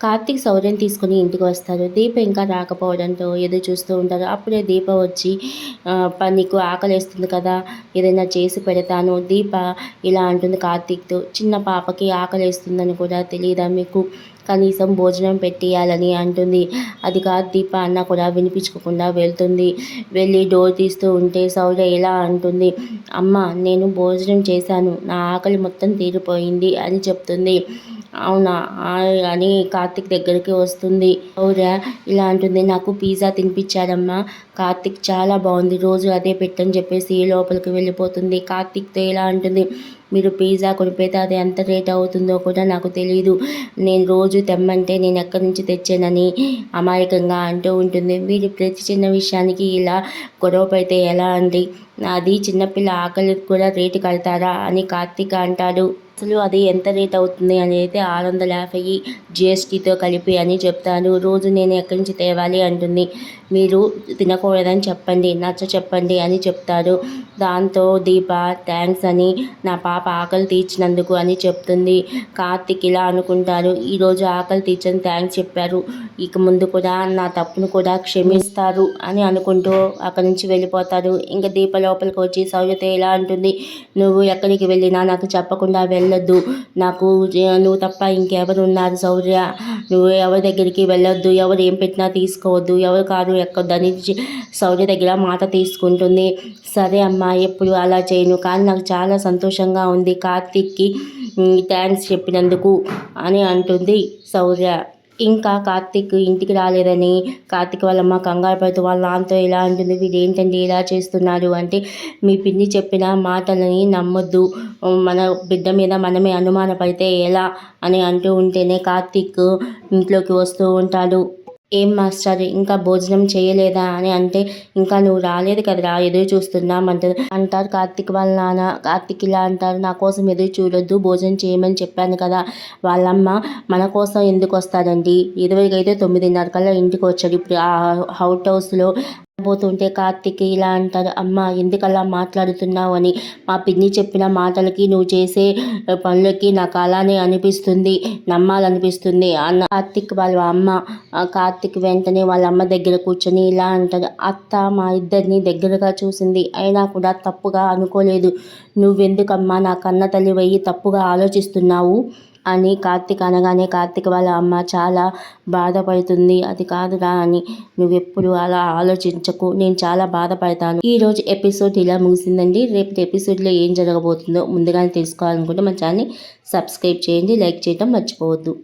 కార్తీక్ సౌర్యం తీసుకుని ఇంటికి వస్తారు దీప ఇంకా రాకపోవడంతో ఎదురు చూస్తూ ఉంటారు అప్పుడే దీప వచ్చి నీకు ఆకలేస్తుంది కదా? ఏదైనా చేసి పెడతాను. దీప ఇలా అంటుంది కార్తీక్తో. చిన్న పాపకి ఆకలేస్తుందని కూడా తెలియదా మీకు? కనీసం భోజనం పెట్టేయాలని అంటుంది. అది కాదు దీప అన్న కూడా వినిపించుకోకుండా వెళ్తుంది. వెళ్ళి డోర్ తీస్తూ ఉంటే సౌర ఇలా అంటుంది. అమ్మ నేను భోజనం చేశాను. నా ఆకలి మొత్తం తీరిపోయింది అని చెప్తుంది. అవునా? అని కార్తిక్ దగ్గరికి వస్తుంది. సౌర ఇలా అంటుంది. నాకు పిజ్జా తినిపించారమ్మా. కార్తిక్ చాలా బాగుంది. రోజు అదే పెట్టని చెప్పేసి లోపలికి వెళ్ళిపోతుంది. కార్తిక్తో ఇలా అంటుంది. మీరు పిజ్జా కొనిపోతే అది ఎంత రేట్ అవుతుందో కూడా నాకు తెలియదు నేను రోజు తెమ్మంటే నేను ఎక్కడి నుంచి తెచ్చానని అమాయకంగా అంటూ ఉంటుంది. మీరు ప్రతి చిన్న విషయానికి ఇలా గొడవపడితే ఎలా అండి? అది చిన్నపిల్ల ఆకలికి కూడా రేటు కడతారా అని కార్తీక్ అంటాడు. అసలు అది ఎంత రేట్ అవుతుంది అని అయితే ఆరు వందల యాభై జిఎస్టీతో కలిపి అని చెప్తాను రోజు నేను ఎక్కడి నుంచి తేవాలి అంటుంది. మీరు తినకూడదని చెప్పండి నచ్చ చెప్పండి అని చెప్తారు. దాంతో దీప థ్యాంక్స్ అని నా పాప ఆకలి తీర్చినందుకు అని చెప్తుంది. కార్తిక్ ఇలా అనుకుంటారు. ఈరోజు ఆకలి తీర్చని థ్యాంక్స్ చెప్పారు. ఇక ముందు కూడా నా తప్పును కూడా క్షమిస్తారు అని అనుకుంటూ అక్కడి నుంచి వెళ్ళిపోతారు. ఇంకా దీప లోపలికి వచ్చి సౌజత ఇలా అంటుంది. నువ్వు ఎక్కడికి వెళ్ళినా నాకు చెప్పకుండా వెళ్ళి వెళ్ళొద్దు. నాకు నువ్వు తప్ప ఇంకెవరు ఉన్నారు శౌర్య. నువ్వు ఎవరి దగ్గరికి వెళ్ళొద్దు. ఎవరు ఏం పెట్టినా తీసుకోవద్దు. ఎవరు కారు ఎక్కొద్దని అని శౌర్య దగ్గర మాట తీసుకుంటుంది. సరే అమ్మా ఎప్పుడు అలా చేయను. కానీ నాకు చాలా సంతోషంగా ఉంది. కార్తీక్కి థ్యాంక్స్ చెప్పినందుకు అని అంటుంది శౌర్య. ఇంకా కార్తీక్ ఇంటికి రాలేదని కార్తీక్ వాళ్ళమ్మ కంగారు పడుతూ వాళ్ళ నాన్నతో ఇలా అంటుంది వీడు ఏంటండి? ఇలా చేస్తున్నారు? అంటే మీ పిన్ని చెప్పిన మాటలని నమ్మొద్దు. మన బిడ్డ మీద మనమే అనుమానపడితే ఎలా? అని అంటూ ఉంటేనే కార్తీక్ ఇంట్లోకి వస్తూ ఉంటాడు. ఏం మాస్టర్? ఇంకా భోజనం చేయలేదా అని అంటే ఇంకా నువ్వు రాలేదు కదరా ఎదురు చూస్తున్నాం అంటారు అంటారు కార్తీక్ వాళ్ళ నాన్న. కార్తిక్ ఇలా అంటారు నా కోసం ఎదురు చూడొద్దు భోజనం చేయమని చెప్పాను కదా. వాళ్ళమ్మ మన కోసం ఎందుకు వస్తాడండి ఇరవైకి అయితే తొమ్మిదిన్నర కల్లా ఇంటికి వచ్చాడు ఇప్పుడు ఆ హౌట్ హౌస్లో పోతుంటే కార్తీక్ ఇలా అంటారు అమ్మ ఎందుకలా మాట్లాడుతున్నావు? అని మా పిన్ని చెప్పిన మాటలకి నువ్వు చేసే పనులకి నాకు అలానే అనిపిస్తుంది నమ్మాలనిపిస్తుంది అన్న. కార్తీక్ వాళ్ళ అమ్మ ఆ కార్తీక్ వెంటనే వాళ్ళ అమ్మ దగ్గర కూర్చొని ఇలా అంటారు అత్త మా ఇద్దరిని దగ్గరగా చూసింది అయినా కూడా తప్పుగా అనుకోలేదు. నువ్వెందుకమ్మా నా కన్న తల్లి వెయ్యి తప్పుగా ఆలోచిస్తున్నావు? అని కార్తీక్ అనగానే కార్తీక్ వాళ్ళ అమ్మ చాలా బాధపడుతుంది. అది కాదురా అని నువ్వెప్పుడు అలా ఆలోచించకు. నేను చాలా బాధపడతాను. ఈరోజు ఎపిసోడ్ ఇలా ముగిసిందండి. రేపటి ఎపిసోడ్లో ఏం జరగబోతుందో ముందుగానే తెలుసుకోవాలనుకుంటే మన ఛానల్ని సబ్స్క్రైబ్ చేయండి లైక్ చేయడం మర్చిపోవద్దు.